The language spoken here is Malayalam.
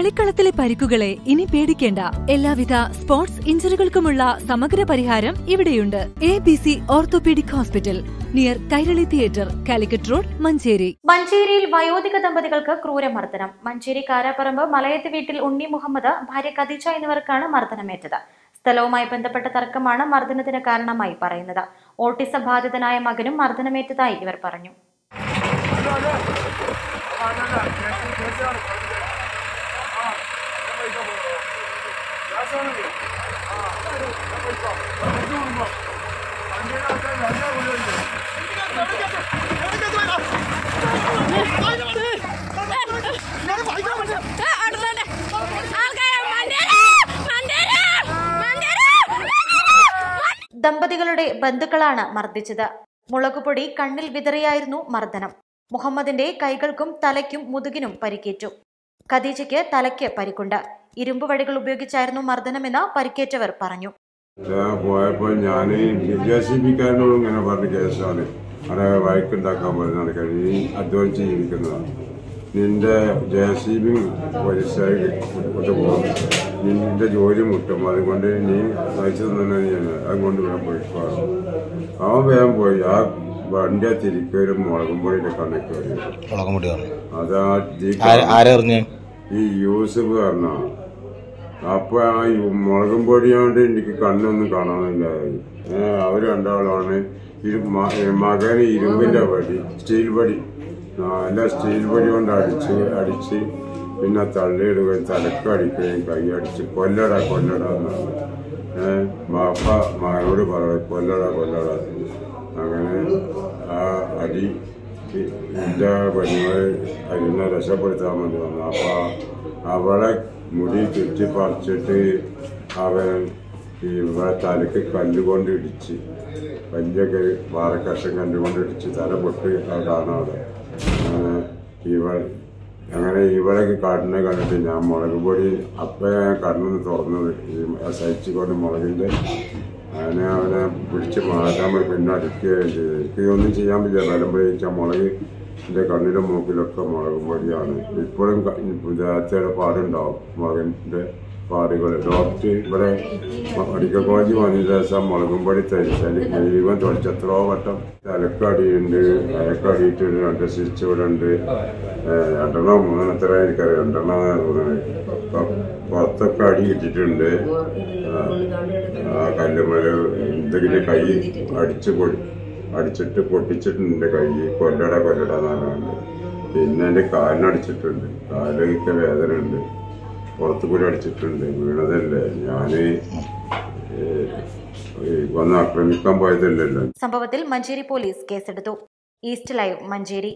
കളിക്കളത്തിലെ പരിക്കുകളെ ഇനി പേടിക്കേണ്ട. എല്ലാവിധ സ്പോർട്സ് ഇഞ്ചുറികൾക്കുമുള്ള സമഗ്ര പരിഹാരം ഇവിടെയുണ്ട്. A B C orthopaedic hospital near Kairali theatre Calicut road Manjeri. മഞ്ചേരിയിൽ വയോധിക ദമ്പതികൾക്ക് ക്രൂരമർദ്ദനം. മഞ്ചേരി കാരാപ്പറമ്പ് മലയത്ത് വീട്ടിൽ ഉണ്ണി മുഹമ്മദ് ഭാര്യ ഖദീജ എന്നിവർക്കാണ് മർദ്ദനമേറ്റത്. സ്ഥലവുമായി ബന്ധപ്പെട്ട തർക്കമാണ് മർദ്ദനത്തിന് കാരണമായി പറയുന്നത്. ഓട്ടിസം ബാധിതനായ മകനും മർദ്ദനമേറ്റതായി ഇവർ പറഞ്ഞു. ദമ്പതികളുടെ ബന്ധുക്കളാണ് മർദ്ദിച്ചത്. മുളകുപൊടി കണ്ണിൽ വിതറിയായിരുന്നു മർദ്ദനം. മുഹമ്മദിന്റെ കൈകൾക്കും തലയ്ക്കും മുതുകിനും പരിക്കേറ്റു. ഖദീജയ്ക്ക് തലയ്ക്ക് പരിക്കുണ്ട്. ഇരുമ്പ് വടികൾ ഉപയോഗിച്ചായിരുന്നു മർദ്ദനമെന്ന് പരിക്കേറ്റവർ പറഞ്ഞു. പോയപ്പോ പോയപ്പോൾ ഞാൻ ജെ സി ബിക്കാരനോട് ഇങ്ങനെ പറഞ്ഞ കേസാണ്. അവിടെ വഴക്കുണ്ടാക്കാൻ പറഞ്ഞാണ് കഴിഞ്ഞ് അധ്വാനിച്ച് ജീവിക്കുന്നതാണ്. നിന്റെ ജെ സി ബി കൊണ്ട് പോകും നിന്റെ ജോലി മുട്ടും. അതുകൊണ്ട് നീ നയിച്ചു തന്നെ അതുകൊണ്ട് വേഗം പോയിക്കോ അവൻ വേഗം പോയി. ആ വണ്ടിയെ തിരിക്കലും മുളകും പൊടിയുടെ കണ്ണിക്ക് വരും അതാ ഈ യൂസഫ് കാരണമാണ് അപ്പൊ ആ മുളകും പൊടിയാണ്ട് എനിക്ക് കണ്ണൊന്നും കാണാനില്ലാതായി അവർ രണ്ടാളാണ്. മകന് ഇരുമ്പിന്റെ പടി സ്റ്റീൽ പടി. നല്ല സ്റ്റീൽ പടി കൊണ്ട് അടിച്ച് അടിച്ച് പിന്നെ തള്ളിയിടുകയും തലക്ക് അടിക്കുകയും കൈ അടിച്ച് കൊല്ലട കൊല്ലട എന്നാണ്. ഏഹ് ബാപ്പ മകനോട് പറയും കൊല്ലട കൊല്ലട അങ്ങനെ എന്റെ പെണ്ണുങ്ങൾ അതിനെ രക്ഷപ്പെടുത്താൻ വേണ്ടി വന്നു അപ്പൊ അവളെ മുടി ചുറ്റി പറിച്ചിട്ട് അവൻ ഇവിടെ തലക്ക് കല്ലുകൊണ്ട് ഇടിച്ച് വലിയ ക- പാറക്കഷം കല്ലുകൊണ്ട് ഇടിച്ച് തല പൊട്ടി കാണാം അവിടെ. ഇവൾ അങ്ങനെ ഇവളൊക്കെ കാട്ടിനെ കണ്ടിട്ട് ഞാൻ മുളക് പൊടി അപ്പ കണ്ണൊന്ന് തുറന്നത്. ഈ സഹിച്ചുകൊണ്ട് മുളകിന്റെ അങ്ങനെ അവനെ പിടിച്ച് മാറ്റാൻ പോയി പിന്നെ അടിക്കുകയും ചെയ്തു. എനിക്ക് ഒന്നും ചെയ്യാൻ പറ്റില്ല. ബലം പ്രയോഗിച്ച മുളക് എന്റെ കണ്ണിലും മൂക്കിലൊക്കെ മുളക് പൊടിയാണ് ഇപ്പോഴും പാടുണ്ടാവും മുളകിന്റെ പാടുകൾ ഡോക്ടർ ഇവിടെ മെഡിക്കൽ കോളേജ് വന്നതിന് ശേഷം മുളകും പൊടി തരിച്ചാൽ മുഴുവൻ തുടച്ച് എത്രയോ വട്ടം തലക്കടിയുണ്ട് അരക്കടിയിട്ടുണ്ട് രണ്ട് സ്വിച്ച് ഇവിടെ ഉണ്ട്. രണ്ടെണ്ണോ മൂന്നെണ്ണം എത്ര എനിക്കറിയാം. രണ്ടെണ്ണം പുറത്തൊക്കെ അടി കിട്ടിയിട്ടുണ്ട് കല്ലുമല എന്തെങ്കിലും കൈ അടിച്ച് പൊടി അടിച്ചിട്ട് പൊട്ടിച്ചിട്ടുണ്ട് കൈ. കൊല്ലട കൊല്ലട എന്നാണ് പിന്നെ എന്റെ കാലിനടിച്ചിട്ടുണ്ട് കാലൊക്കെ വേദന ഉണ്ട് പുറത്തു കൂടി അടിച്ചിട്ടുണ്ട്. വീണതല്ലേ? ഞാൻ വന്ന് ആക്രമിക്കാൻ പോയതല്ലല്ലോ. സംഭവത്തിൽ മഞ്ചേരി പോലീസ് കേസെടുത്തു. East live Manjeri.